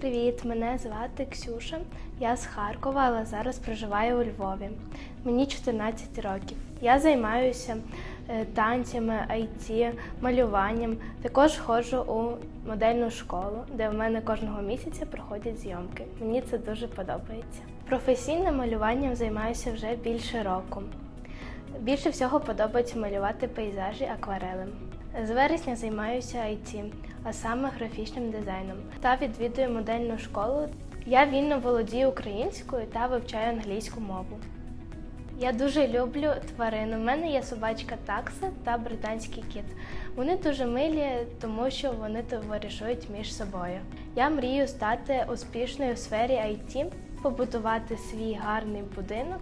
Привіт, мене звати Ксюша. Я з Харкова, але зараз проживаю у Львові. Мені 14 років. Я займаюся е, танцями, IT, малюванням. Також ходжу у модельну школу, де в мене кожного місяця проходять зйомки. Мені це дуже подобається. Професійним малюванням займаюся вже більше року. Більше всього подобається малювати пейзажі акварелем. З вересня займаюся IT, а саме графічним дизайном, та відвідую модельну школу. Я вільно володію українською та вивчаю англійську мову. Я дуже люблю тварин. У мене є собачка такса та британський кіт. Вони дуже милі, тому що вони товаришують між собою. Я мрію стати успішною в сфері IT, побудувати свій гарний будинок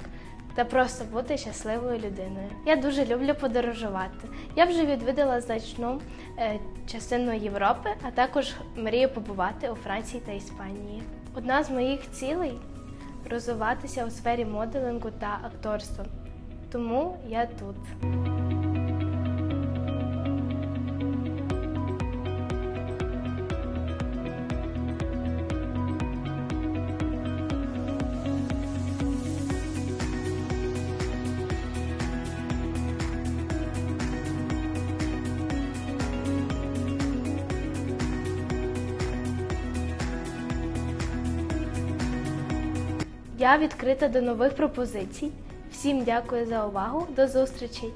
та просто бути щасливою людиною. Я дуже люблю подорожувати. Я вже відвідала значну е, частину Європи, а також мрію побувати у Франції та Іспанії. Одна з моїх цілей розвиватися у сфері моделингу та акторства. Тому я тут. Я відкрита до нових пропозицій. Всім дякую за увагу. До зустрічей!